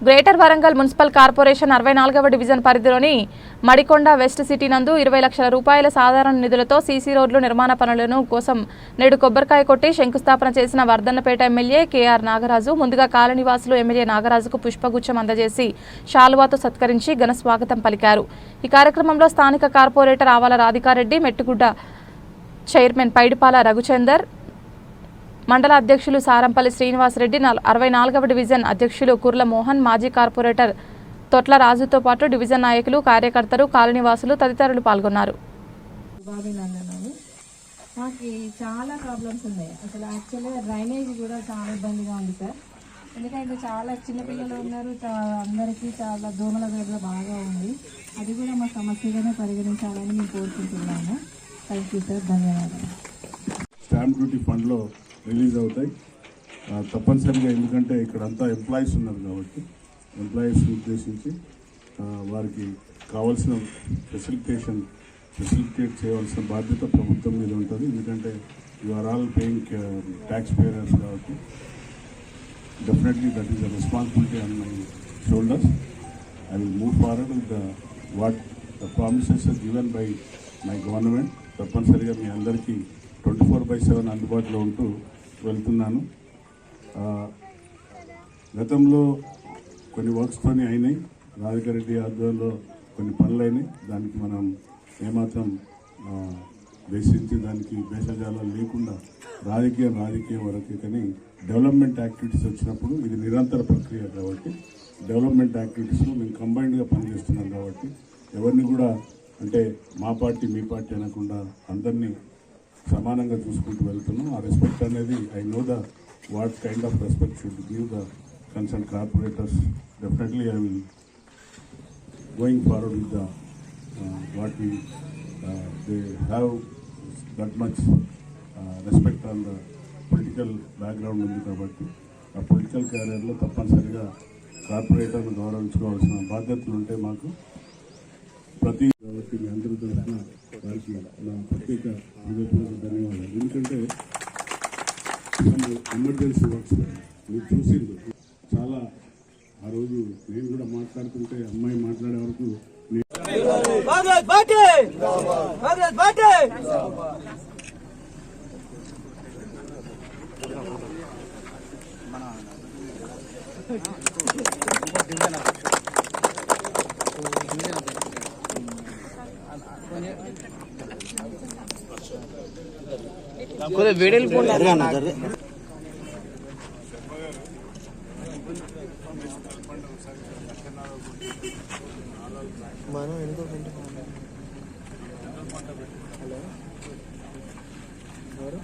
Greater Warangal municipal corporation అరవై నాలుగవ division పరిధిలోని మడికొండ వెస్ట్ సిటీ నందు ఇరవై లక్షల రూపాయల సాధారణ నిధులతో సీసీ రోడ్లు నిర్మాణ పనులను కోసం నేడు కొబ్బరికాయ కొట్టి శంకుస్థాపన చేసిన వర్ధన్నపేట ఎమ్మెల్యే కేఆర్ నాగరాజు ముందుగా కాలనివాసులు ఎమ్మెల్యే నాగరాజుకు పుష్పగుచ్చం అందజేసి శాలువాతో సత్కరించి ఘన స్వాగతం పలికారు. ఈ కార్యక్రమంలో స్థానిక కార్పొరేటర్ ఆవాల రాధికారెడ్డి మెట్టుగుడ్డ చైర్మన్ పైడిపాల రఘుచందర్ మండల అధ్యక్షులు సారంపల్లి శ్రీనివాసరెడ్డి అరవై నాలుగవ డివిజన్ అధ్యక్షులు కుర్ల మోహన్ మాజీ కార్పొరేటర్ తొట్ల రాజుతో పాటు డివిజన్ నాయకులు కార్యకర్తలు కాలనీవాసులు తదితరులు పాల్గొన్నారు. మాకు చాలా ప్రాబ్లమ్స్ ఉన్నాయి. అసలు యాక్చువల్గా డ్రైనేజ్ కూడా చాలా ఇబ్బందిగా ఉంది సార్. ఎందుకంటే చాలా చిన్నపిల్లలు ఉన్నారు. చా- అందరికీ చాలా దోమల వేళ బాగా ఉంది. అది కూడా మా సమస్యగానే పరిగణించాలని మేము కోరుకుంటున్నాము. థ్యాంక్ యూ సార్ ధన్యవాదాలు. స్టాంప్ డ్యూటీ ఫండ్లో రిలీజ్ అవుతాయి. తప్పనిసరిగా ఎందుకంటే ఇక్కడ అంతా ఎంప్లాయీస్ ఉన్నారు కాబట్టి ఎంప్లాయీస్ ఉద్దేశించి వారికి కావాల్సిన ఫెసిలిటేషన్ ఫెసిలిటేట్ చేయవలసిన బాధ్యత ప్రభుత్వం మీద ఉంటుంది. ఎందుకంటే you are all paying tax payers కాబట్టి definitely that is the responsibility on my shoulders I will move forward with the what the promises given by my government తప్పనిసరిగా మీ అందరికీ ట్వంటీ ఫోర్ బై సెవెన్ అందుబాటులో ఉంటూ వెళ్తున్నాను. గతంలో కొన్ని works పని అయినాయి. రాజకారెడ్డి ఆధ్వర్యంలో కొన్ని పనులు అయినాయి. దానికి మనం ఏమాత్రం దేశించి దానికి భేషజాలం లేకుండా రాజకీయం రాజకీయం వరకే కానీ డెవలప్మెంట్ యాక్టివిటీస్ వచ్చినప్పుడు ఇది నిరంతర ప్రక్రియ కాబట్టి డెవలప్మెంట్ యాక్టివిటీస్లో మేము కంబైన్డ్గా పనిచేస్తున్నాం కాబట్టి ఎవరిని కూడా అంటే మా పార్టీ మీ పార్టీ అనకుండా అందరినీ సమానంగా చూసుకుంటూ వెళ్తున్నాం. ఆ రెస్పెక్ట్ అనేది I know the what kind of respect should give the concern corporators definitely I will going forward with the what we they have that much respect on the political background ఉంది కాబట్టి ఆ political క్యారియర్లో తప్పనిసరిగా కార్పొరేటర్ను గౌరవించుకోవాల్సిన బాధ్యతలు ఉంటే మాకు ప్రతి కాబట్టి మీ అందరి తరఫున వారికి నా ప్రత్యేక హృదయపూర్వక ధన్యవాదాలు. ఎందుకంటే ఎమర్జెన్సీ వర్క్స్ మీరు చూసిండు చాలా ఆ రోజు నేను కూడా మాట్లాడుతుంటే అమ్మాయి మాట్లాడే వరకు నేను పార్టీ మనం ఎందుకు హలో? ఎవరు?